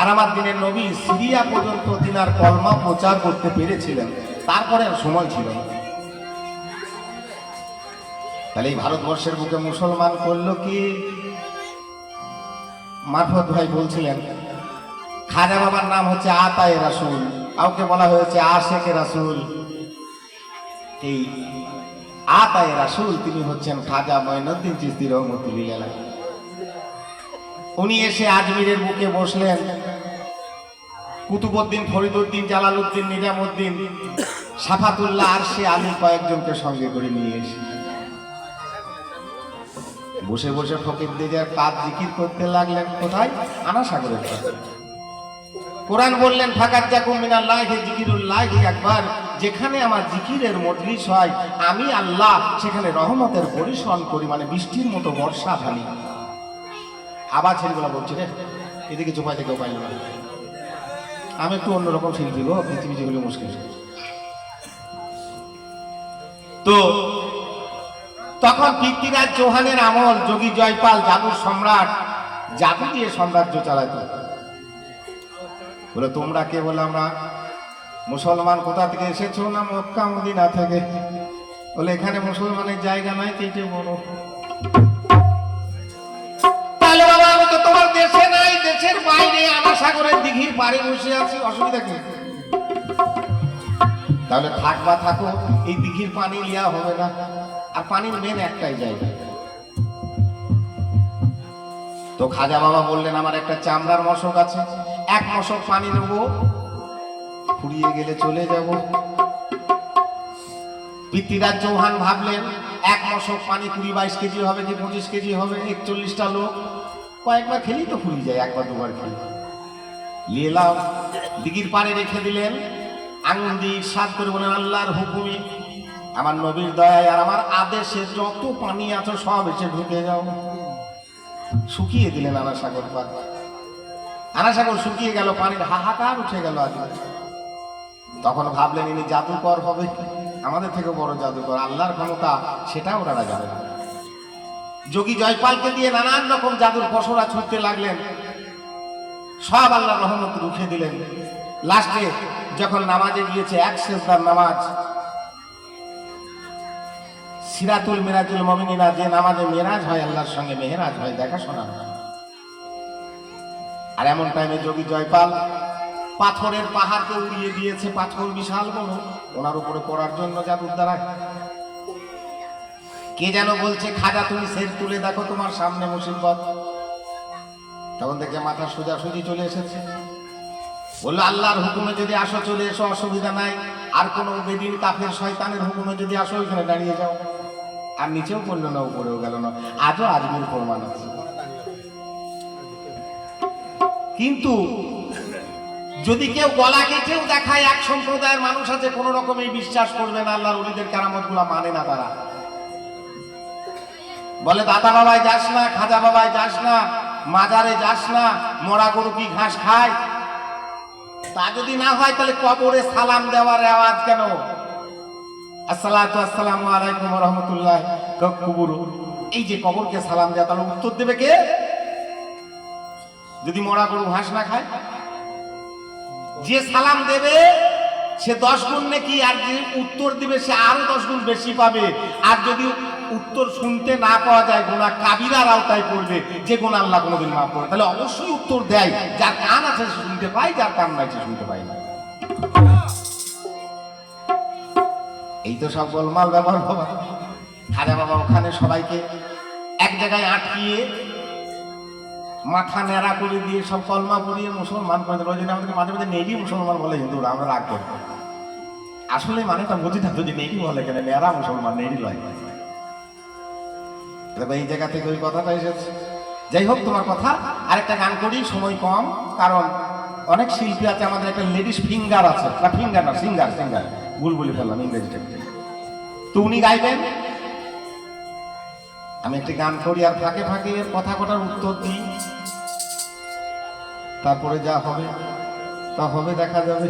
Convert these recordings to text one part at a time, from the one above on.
আর আমার দিনের নবী সিরিয়া পর্যন্ত তিনার কলমা প্রচার করতে পেরেছিলেন। তারপরে সময় ছিল তাহলে এই ভারতবর্ষের বুকে মুসলমান করল কি? মারফত ভাই বলছিলেন, খাজা বাবার নাম হচ্ছে আতায় রাসুল। কাউকে বলা হয়েছে আশেকে রাসুল। এই আতায় রাসুল তিনি হচ্ছেন খাজা মঈনুদ্দিন চিস্তি রহমতুল্লাহ উনি এসে আজমিরের বুকে বসলেন। কুতুবুদ্দিন ফরিদুদ্দিন জালালউদ্দিন নিজামুদ্দিন সাফাতুল্লাহ আর সে আলী কয়েকজনকে সঙ্গে করে নিয়ে এসে। বসে বসে ফকির দিজার কাজ জিকির করতে লাগলেন। কোথায়? আনা সাগরের কোরআন বললেন ফাকাত জাকুম মিনাল্লাহি জিকিরুল্লাহি একবার যেখানে আমার জিকিরের মজলিস হয়, আমি আল্লাহ সেখানে রহমতের পরিশন করি মানে বৃষ্টির মতো বর্ষা ঢালি। আবার ছেলেগুলো বলছি রে এদিকে চোপাই থেকে পাইল না আমি একটু অন্যরকম শিল্পী গো পৃথিবী যেগুলো মুশকিল। তো, তখন পৃথ্বীরাজ চৌহানের আমল, যোগী জয়পাল, জাদুর সম্রাট, জাদু দিয়ে সাম্রাজ্য চালাইতো। বলে, তোমরা কে? বলে, আমরা মুসলমান। কোথা থেকে এসেছ? না, মক্কা, মদিনা থেকে। বলে, এখানে মুসলমানের জায়গা নাই কেটে বড় দেশের বাইরে আমার সাগরের দিঘির পাড়ে বসে আছি, অসুবিধা কি? তাহলে থাকবা থাকো, এই দিঘির পানি লিয়া হবে না। আর পানির মেন একটাই জায়গা। তো খাজা বাবা বললেন, আমার একটা চামড়ার মশক আছে, এক মশক পানি নেব, ফুরিয়ে গেলে চলে যাব। পিতৃরাজ চৌহান ভাবলেন, এক মশক পানি কুড়ি বাইশ কেজি হবে কি পঁচিশ কেজি হবে? একচল্লিশটা লোক কয়েকবার খেলেই তো ফুরিয়ে যায়, একবার দুবার খেলে। লিয়েলাম দিঘির পাড়ে রেখে দিলেন। আঙুল দিয়ে সাত করে বলেন আল্লাহর হুকুমে আমার নবীর দয়ায় আর আমার আদেশে যত পানি আছে সব এসে ঢুকে যাও। শুকিয়ে দিলেন আনা সাগর পার। আনা সাগর শুকিয়ে গেল, পানির হাহাকার উঠে গেল আজ তখন ভাবলেন, ইনি জাদুকর হবে আমাদের থেকে বড় জাদুকর। আল্লাহর ক্ষমতা সেটা ওনারা জানে না। যোগী জয়পালকে দিয়ে নানান রকম জাদুর পশরা ছুটতে লাগলেন। সব আল্লাহ রহমত রুখে দিলেন। লাস্টে যখন নামাজে গিয়েছে এক শেষদার নামাজ, সিরাতুল মিরাজুল মমিনিনা যে নামাজে মেরাজ হয়, আল্লাহর সঙ্গে মেহরাজ হয়, দেখাশোনা হয়। আর এমন টাইমে যোগী জয়পাল পাথরের পাহাড়কে উড়িয়ে দিয়েছে, পাথর বিশাল বড়। ওনার উপরে পড়ার জন্য জাদুর দ্বারায় কে যেন বলছে, খাজা, তুমি সের তুলে দেখো তোমার সামনে মুসিবত। তখন দেখে মাথা সোজাসুজি চলে এসেছে। বলল, আল্লাহর হুকুমে যদি আসো, চলে এসো, অসুবিধা নাই। আর কোনো বেদিন কাফের শয়তানের হুকুমে যদি আসো, ওইখানে দাঁড়িয়ে যাও। আর নিচেও পড়ল না, উপরেও গেল না। আজও আজমির প্রমাণ আছে। কিন্তু যদি কেউ গলা কেটেও দেখায়, এক সম্প্রদায়ের মানুষ আছে, কোন রকমই বিশ্বাস করবে না, আল্লাহর উলিদের কারামতগুলা মানে না তারা। বলে দাদা বাবায় যাস না, খাজা বাবায় যাস না, মাজারে যাস না, মরা গরু কি ঘাস খায়? তা যদি না হয়, তাহলে কবরে সালাম দেওয়ার আওয়াজ কেন? আসসালাতু আসসালামু আলাইকুম রহমতুল্লাহ কবুরু। এই যে কবরকে সালাম দেওয়া, তাহলে উত্তর দেবে কে? যদি মরা গরু ঘাস না খায়? যে সালাম দেবে, সে দশ গুণ নাকি, আর যে উত্তর দিবে, সে আরও দশ গুণ বেশি পাবে। আর যদি উত্তর শুনতে না পাওয়া যায়, গোনা কাবিরার আওতায় পড়বে, যে গোনা আল্লাহ কোনোদিন মাফ করে তাহলে অবশ্যই উত্তর দেয়, যার কান আছে সে শুনতে পায়, যার কান নাই সে শুনতে পায় না। এই তো সব গোলমাল ব্যবহার বাবা। খাজা বাবা, ওখানে সবাইকে এক জায়গায় আটকিয়ে মাথা ন্যাড়া করে দিয়ে সব কলমা পড়িয়ে মুসলমান করে ওই আমাদেরকে মাঝে মাঝে নেই মুসলমান বলে হিন্দুরা আমরা রাগ করি। আসলে মানেটা বুঝি না যদি নেই বলে কেন? ন্যাড়া মুসলমান নেই লয়। দেখো, এই জায়গা থেকে ওই কথাটা এসেছে। যাই হোক, তোমার কথা। আরেকটা গান করি, সময় কম, কারণ অনেক শিল্পী আছে, আমাদের একটা লেডিস ফিঙ্গার আছে। না, ফিঙ্গার না, সিঙ্গার সিঙ্গার। ভুল বলে ফেললাম ইংরেজিটা তো উনি গাইবেন। আমি একটি গান করি আর ফাঁকে ফাঁকে কথা কটার উত্তর দিই। তারপরে যা হবে, তা হবে, দেখা যাবে।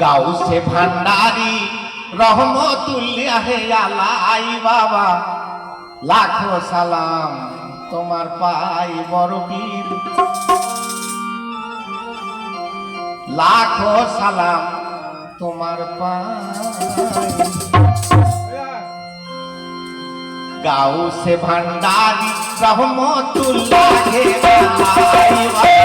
গাউসে ভান্ডারি, রহমতুল্লাহে আলাই বাবা। লাখো সালাম তোমার পাই বড় পীর। লাখো সালাম তোমার পাই। গাও সে ভান্ডারি, রহমতুল্লাহে আলাই বাবা।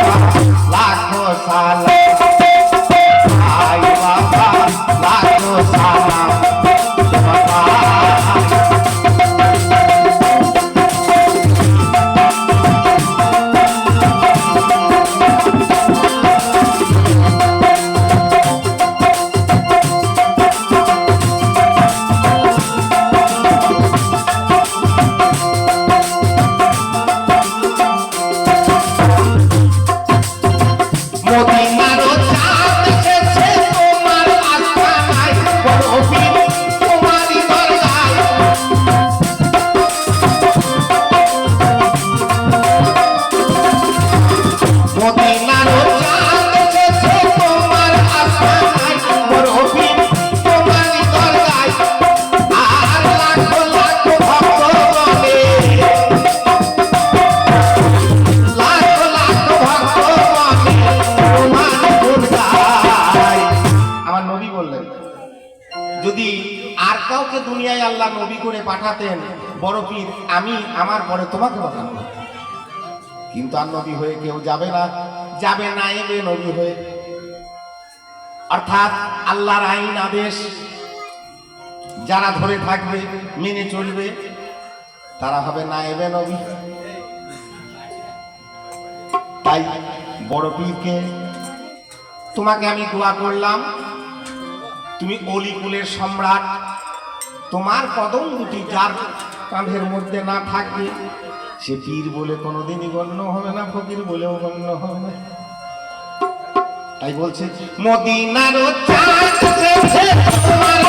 পাঠাতেন, বড় পীর, আমি আমার পরে তোমাকে পাঠানো কিন্তু আর নবী হয়ে কেউ যাবে না যাবে না এবে নবী হয়ে। অর্থাৎ আল্লাহর আইন আদেশ, যারা ধরে থাকবে, মেনে চলবে, তারা হবে না এবে নবী। তাই বড় পীরকে, তোমাকে আমি দোয়া করলাম, তুমি অলিকুলের সম্রাট তোমার কদম দুটি যার কাঁধের মধ্যে না থাকে সে পীর বলে কোনোদিনই গণ্য হবে না, ফকির বলেও গণ্য হবে না। তাই বলছে, মদিনার তোমার তোমার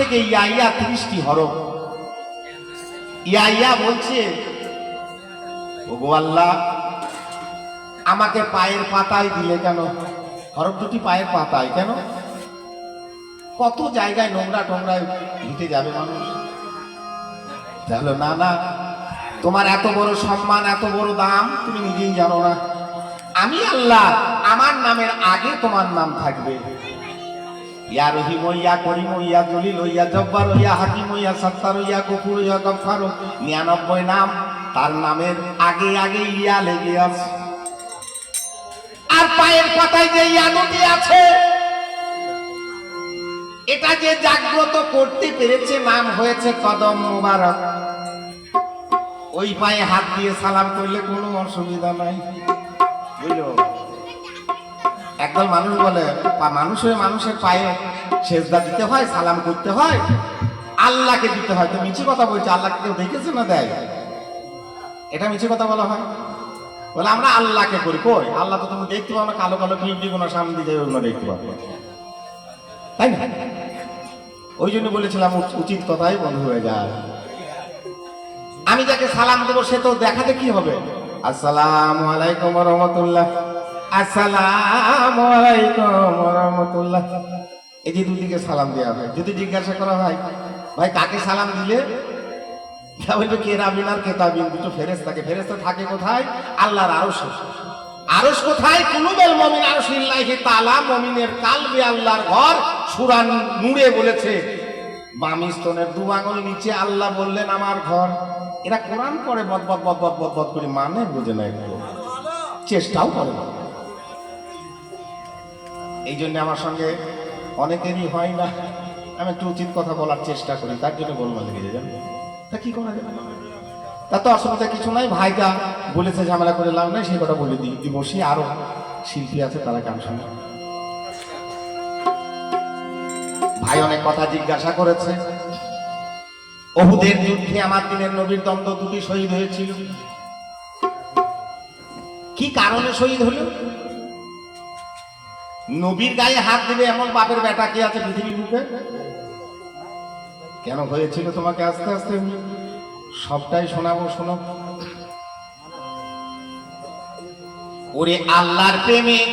থেকে ইয়াইয়া ত্রিশটি হরফ। ইয়াইয়া বলছে, ওগো আল্লাহ, আমাকে পায়ের পাতায় দিলে কেন? হরফ দুটি পায়ের পাতায় কেন? কত জায়গায় নোংরা টোংরায় হেঁটে যাবে মানুষ। তাহলে না না, তোমার এত বড় সম্মান, এত বড় দাম তুমি নিজেই জানো না। আমি আল্লাহ, আমার নামের আগে তোমার নাম থাকবে। ইয়া রহিম ইয়া করিম ইয়া জলিল ইয়া জব্বার ইয়া হাকিম ইয়া সত্তার ইয়া গফুর ইয়া গফার। নিরানব্বই নাম, তার নামের আগে আগে ইয়া লেগে আছে। আর পায়ের পাতায় যে ইয়া দুটি আছে, এটা যে জাগ্রত করতে পেরেছে, নাম হয়েছে কদম মুবারক। ওই পায়ে হাত দিয়ে সালাম করলে কোনো অসুবিধা নাই। বুঝলো? একদল মানুষ বলে মানুষ হয়ে মানুষের পায়ে সেজদা দিতে হয়, সালাম করতে হয়, আল্লাহকে দিতে হয়। তো মিছি কথা বলছে, আল্লাহকে কেউ দেখেছে না দেয়? এটা মিছি কথা বলা হয়? বলে, আমরা আল্লাহকে করি। কই? আল্লাহ তো তুমি দেখতে পাবো না, কালো কালো ক্লিপ দিব না সামনে দিয়ে ওগুলো দেখতে পাবো। তাই না? ওই জন্য বলেছিলাম উচিত কথাই বন্ধ হয়ে যায়। আমি যাকে সালাম দেবো, সে তো দেখাতে কি হবে? আসসালামু আলাইকুম রহমতুল্লাহ। আসসালামু আলাইকুম রহমতুল্লাহ। এই যে দুদিকে সালাম দেওয়া হয়, যদি জিজ্ঞাসা করা হয়, ভাই, কাকে সালাম দিলে? বলবে, কে রাবিন আর কে তাবিন? দুটো ফেরেস্তাকে ফেরেস্তা থাকে কোথায়? আল্লাহর আরশ। আরশ কোথায়? কুলুবেল মমিন আরশিল্লাহি তাআলা মমিনের কালবে আল্লাহর ঘর সূরা নূরে বলেছে। বাম স্তনের দু আঙুল নিচে আল্লাহ বললেন, আমার ঘর। এরা কোরআন করে বদ বদ বদ বদ বদ করে মানে বোঝে না একটু। চেষ্টাও করে না। এই জন্য আমার সঙ্গে অনেকেরই হয় না। আমি একটু উচিত কথা বলার চেষ্টা করি, তার জন্য গোলমাল লেগে যায় তা কি করা যাবে তা তো অসুবিধা কিছু নাই, ভাইটা বলেছে ঝামেলা করে লাভ নাই, সেই কথা বলে দিই। তুই বসি আরও শিল্পী আছে, তারা গান শোনে। ভাই অনেক কথা জিজ্ঞাসা করেছে। অহুদের যুদ্ধে আমার দিনের নবীর দ্বন্দ্ব দুটি শহীদ হয়েছিল। কি কারণে শহীদ হলো? নবীর গায়ে হাত দিবে এমন বাপের বেটা কি আছে পৃথিবীর বুকে? কেন হয়েছিল তোমাকে আস্তে আস্তে? সবটাই শোনাবো, শোনো। ওরে আল্লাহর প্রেমে